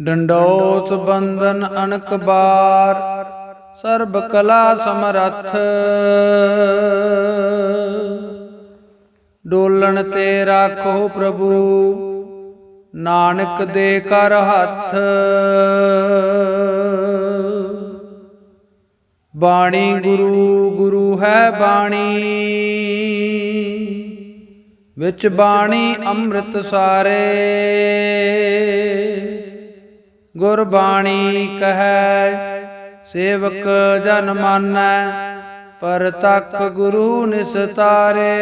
ਡੰਡੋਤ ਬੰਧਨ ਅਨਕ ਬਾਰ, ਸਰਬ ਕਲਾ ਸਮਰੱਥ। ਡੋਲਣ ਤੇ ਰਾਖੋ ਪ੍ਰਭੂ, ਨਾਨਕ ਦੇ ਕਰ ਹੱਥ। ਬਾਣੀ ਗੁਰੂ ਗੁਰੂ ਹੈ ਬਾਣੀ। ਵਿੱਚ ਬਾਣੀ ਅੰਮ੍ਰਿਤ ਸਾਰੇ। ਗੁਰਬਾਣੀ ਕਹੈ, ਸੇਵਕ ਜਨ ਮਾਨੈ ਪਰ ਤੱਕ ਗੁਰੂ ਨਿਸਤਾਰੇ।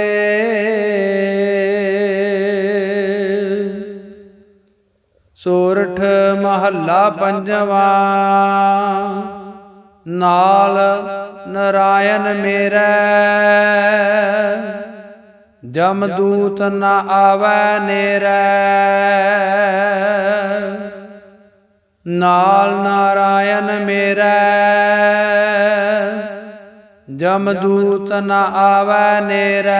ਸੋਰਠ ਮਹੱਲਾ ਪੰਜਵਾ, ਨਾਲ ਨਰਾਇਣ ਮੇਰਾ। ਜਮ ਦੂਤ ਨ ਆਵੈ ਨੇਰੇ। ਨਾਲ ਨਾਰਾਇਣ ਮੇਰਾ। ਜਮ ਦੂਤ ਨ ਆਵੈ ਨੇਰੇ।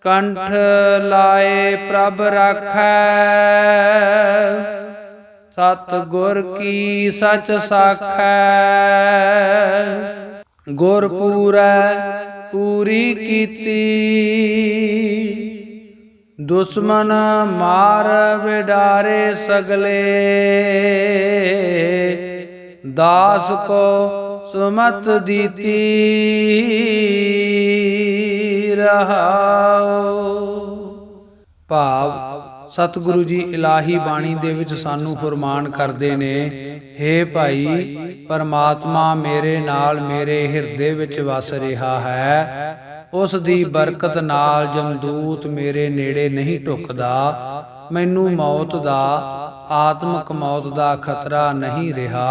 ਕੰਠ ਲਾਏ ਪ੍ਰਭ ਰਾਖੈ। ਸਤ ਗੁਰ ਕੀ ਸਚ ਸਾਖੈ। ਗੁਰ ਪੂਰੈ ਪੂਰੀ ਕੀਤੀ। ਦੁਸ਼ਮਨ ਮਾਰ ਵਿਡਾਰੇ ਸਗਲੇ। ਦਾਸ ਕੋ ਸੁਮਤ ਦੀਤੀ ਰਹਾਉ। ਭਾਵ, ਸਤਿਗੁਰੂ ਜੀ ਇਲਾਹੀ ਬਾਣੀ ਦੇ ਵਿੱਚ ਸਾਨੂੰ ਫਰਮਾਨ ਕਰਦੇ ਨੇ हे ਭਾਈ, ਪਰਮਾਤਮਾ ਮੇਰੇ ਨਾਲ ਮੇਰੇ ਹਿਰਦੇ ਵਿੱਚ ਵਸ ਰਿਹਾ ਹੈ। ਉਸ ਦੀ ਬਰਕਤ ਨਾਲ ਜਮਦੂਤ ਮੇਰੇ ਨੇੜੇ ਨਹੀਂ ਟੁਕਦਾ। ਮੈਨੂੰ ਮੌਤ ਦਾ, ਆਤਮਕ ਮੌਤ ਦਾ ਖਤਰਾ ਨਹੀਂ ਰਿਹਾ।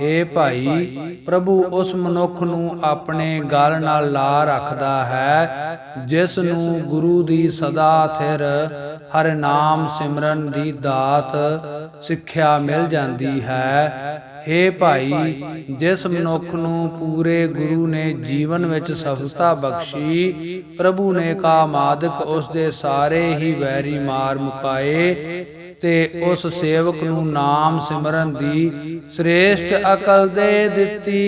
हे ਭਾਈ, ਪ੍ਰਭੂ ਉਸ ਮਨੁੱਖ ਨੂੰ ਆਪਣੇ ਗਲ ਨਾਲ ਲਾ ਰੱਖਦਾ ਹੈ, ਜਿਸ ਨੂੰ ਗੁਰੂ ਦੀ ਸਦਾ ਥਿਰ ਹਰ ਨਾਮ ਸਿਮਰਨ ਦੀ ਦਾਤ ਸਿੱਖਿਆ ਮਿਲ ਜਾਂਦੀ ਹੈ। हे ਭਾਈ, ਜਿਸ ਮਨੁੱਖ ਨੂੰ ਪੂਰੇ ਗੁਰੂ ਨੇ ਜੀਵਨ ਵਿੱਚ ਸਫਲਤਾ ਬਖਸ਼ੀ, ਪ੍ਰਭੂ ਨੇ ਕਾ ਮਾਦਕ ਉਸ ਦੇ ਸਾਰੇ ਹੀ ਵੈਰੀ ਮਾਰ ਮੁਕਾਏ ਤੇ ਉਸ ਸੇਵਕ ਨੂੰ ਨਾਮ ਸਿਮਰਨ ਦੀ ਸ੍ਰੇਸ਼ਟ ਅਕਲ ਦੇ ਦਿੱਤੀ।